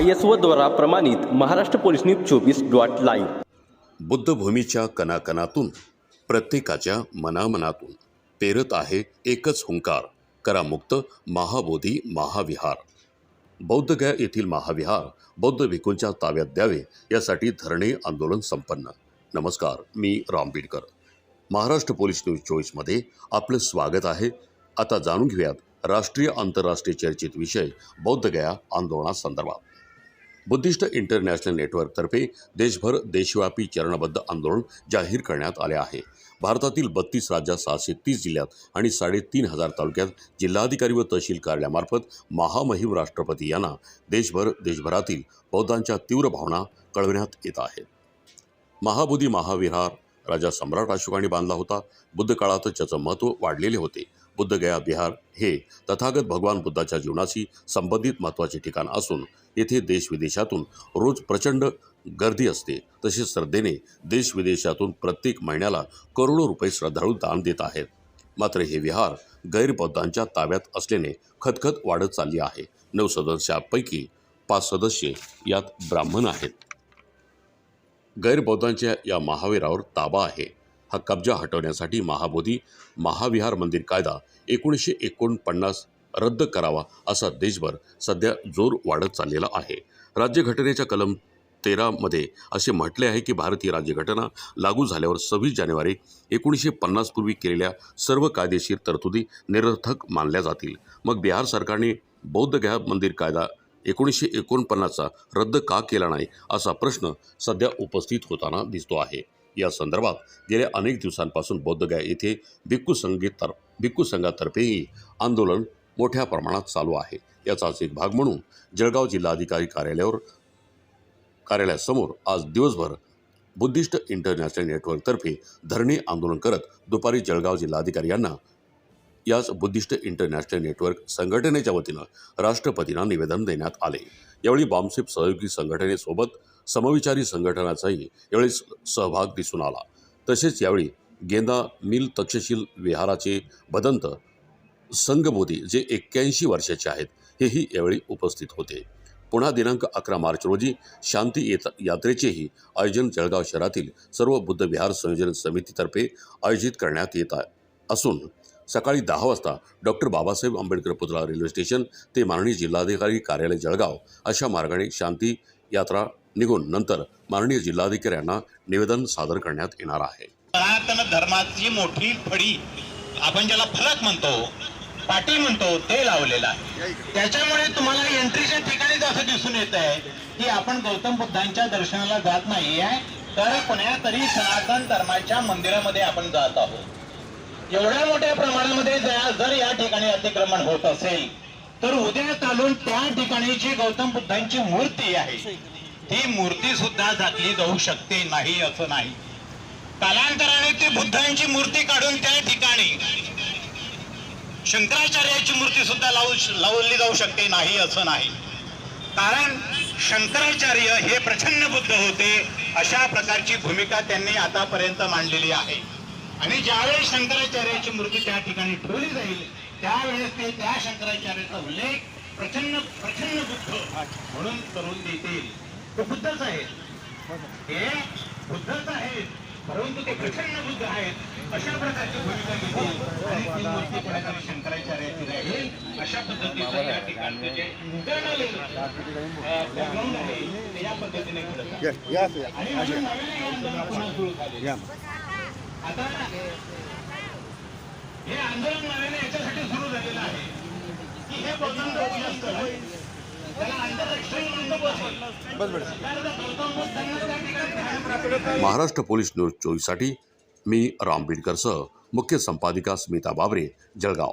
I S द्वारा प्रमाणित Maharashtra police news चोवीस डॉट लाईव्ह. बुद्धभूमीच्या कणाकणातून प्रत्येकाच्या मनामनातून पेरत आहे एकच हुंकार करामुक्त महाबोधी महाविहार. बौद्धगया येथील महाविहार बौद्ध भिकूंच्या ताब्यात द्यावे यासाठी धरणे आंदोलन संपन्न. नमस्कार मी राम बिडकर. महाराष्ट्र पोलीस न्यूज चोवीसमध्ये आपलं स्वागत आहे. आता जाणून घेऊयात राष्ट्रीय आंतरराष्ट्रीय चर्चित विषय बौद्धगया आंदोलनासंदर्भात. बुद्धिस्ट इंटरनॅशनल नेटवर्कतर्फे देशभर देशव्यापी चरणबद्ध आंदोलन जाहीर करण्यात आले आहे. भारतातील बत्तीस राज्यात सहाशे तीस जिल्ह्यात आणि साडेतीन हजार तालुक्यात जिल्हाधिकारी व तहसील कार्यालयामार्फत महामहिम राष्ट्रपती यांना देशभर देशभरातील बौद्धांच्या तीव्र भावना कळविण्यात येत आहेत. महाबोधी महाविहार राजा सम्राट अशोकाने बांधला होता. बुद्ध काळातच त्याचं महत्त्व वाढलेले होते. बुद्धगया बिहार हे तथागत भगवान बुद्धाच्या जीवनाशी संबंधित महत्त्वाचे ठिकाण असून येथे देशविदेशातून रोज प्रचंड गर्दी असते. तसेच श्रद्धेने देशविदेशातून प्रत्येक महिन्याला करोडो रुपये श्रद्धाळू दान देत आहेत. मात्र हे विहार गैरबौद्धांच्या ताब्यात असल्याने खतखत वाढत चालली आहे. नऊ सदस्यापैकी पाच सदस्य यात ब्राह्मण आहेत. गैरबौद्धांच्या या महावीरावर ताबा आहे. हा कब्जा हटवण्यासाठी महाबोधी महाविहार मंदिर कायदा एकोणीसशे एकोणपन्नास रद्द करावा असा देशभर सध्या जोर वाढत चाललेला आहे. राज्यघटनेच्या कलम तेरामध्ये असे म्हटले आहे की भारतीय राज्यघटना लागू झाल्यावर सव्वीस जानेवारी एकोणीसशे पन्नासपूर्वी केलेल्या सर्व कायदेशीर तरतुदी निरर्थक मानल्या जातील. मग बिहार सरकारने बौद्ध बौद्धगया मंदिर कायदा एकोणीसशे एकोणपन्नासचा रद्द का केला नाही असा प्रश्न सध्या उपस्थित होताना दिसतो आहे. या संदर्भात गेल्या अनेक दिवसांपासून बौद्धगया येथे भिक्खू संगीत तर भिक्खू संघातर्फेही आंदोलन मोठ्या प्रमाणात चालू आहे. याचाच एक भाग म्हणून जळगाव जिल्हाधिकारी कार्यालयावर कार्यालयासमोर आज दिवसभर बुद्धिस्ट इंटरनॅशनल नेटवर्कतर्फे धरणे आंदोलन करत दुपारी जळगाव जिल्हाधिकारी यांना याच बुद्धिस्ट इंटरनॅशनल नेटवर्क संघटनेच्या वतीनं राष्ट्रपतींना निवेदन देण्यात आले. यावेळी बॉम्बसेप सहयोगी संघटनेसोबत समविचारी संघटनाचाही यावेळी सहभाग दिसून आला. तसेच यावेळी गेंदा मिल तक्षशील विहाराचे भदंत संघबोधी जे एक्क्याऐंशी वर्षाचे आहेत हेही यावेळी उपस्थित होते. पुन्हा दिनांक अकरा मार्च रोजी शांती येता यात्रेचेही आयोजन जळगाव शहरातील सर्व बुद्ध विहार संयोजन समितीतर्फे आयोजित करण्यात येत आहे असून सकाळी दहा वाजता डॉक्टर बाबासाहेब आंबेडकर पुतळा रेल्वे स्टेशन ते माननीय जिल्हाधिकारी कार्यालय जळगाव अशा मार्गाने शांती यात्रा निघून नंतर माननीय जिल्हाधिकाऱ्यांना निवेदन सादर करण्यात येणार आहे. सनातन धर्माची मोठी फळी आपण ज्याला फलक म्हणतो पाटी म्हणतो ते लावलेलं आहे. त्याच्यामुळे तुम्हाला एंट्रीच्या ठिकाणीच असं दिसून येत आहे की आपण गौतम बुद्धांच्या दर्शनाला जात नाहीये तर कोण्या तरी सनातन धर्माच्या मंदिरामध्ये आपण जात आहोत. एवढ्या मोठ्या प्रमाणामध्ये जर या ठिकाणी अतिक्रमण होत असेल तर उद्या चालून त्या ठिकाणी जी गौतम बुद्धांची मूर्ती आहे ती मूर्ती सुद्धा झाकली जाऊ शकते नाही असं नाही. कालांतराने ती बुद्धांची मूर्ती काढून त्या ठिकाणी शंकराचार्याची मूर्ती सुद्धा लावू लावली जाऊ शकते नाही असं नाही. कारण शंकराचार्य हे प्रचंड बुद्ध होते अशा प्रकारची भूमिका त्यांनी आतापर्यंत मांडलेली आहे. आणि ज्यावेळेस शंकराचार्याची मूर्ती त्या ठिकाणी ठेवली जाईल त्यावेळेस ते त्या शंकराचार्याचा उल्लेख प्रचंड प्रचंड बुद्ध म्हणून करून देतील. तो बुद्धच आहे हे बुद्धच आहेत परंतु ते प्रचंड बुद्ध आहेत. अशा प्रकारची भूमिका घेतील. आणि ती मूर्ती कोणीतरी शंकराचार्याची राहील. अशा पद्धतीचं या ठिकाणचं जे background आहे ते या पद्धतीने घडत. आणि म्हणून नव्याने हे आता हे आंदोलन नव्याने याच्यासाठी सुरू झालेलं आहे. की हे त्याला आंतरराष्ट्रीय महाराष्ट्र पोलीस न्यूज चोवीससाठी मी राम बीडकरसह मुख्य संपादिका स्मिता बाबरे जळगाव.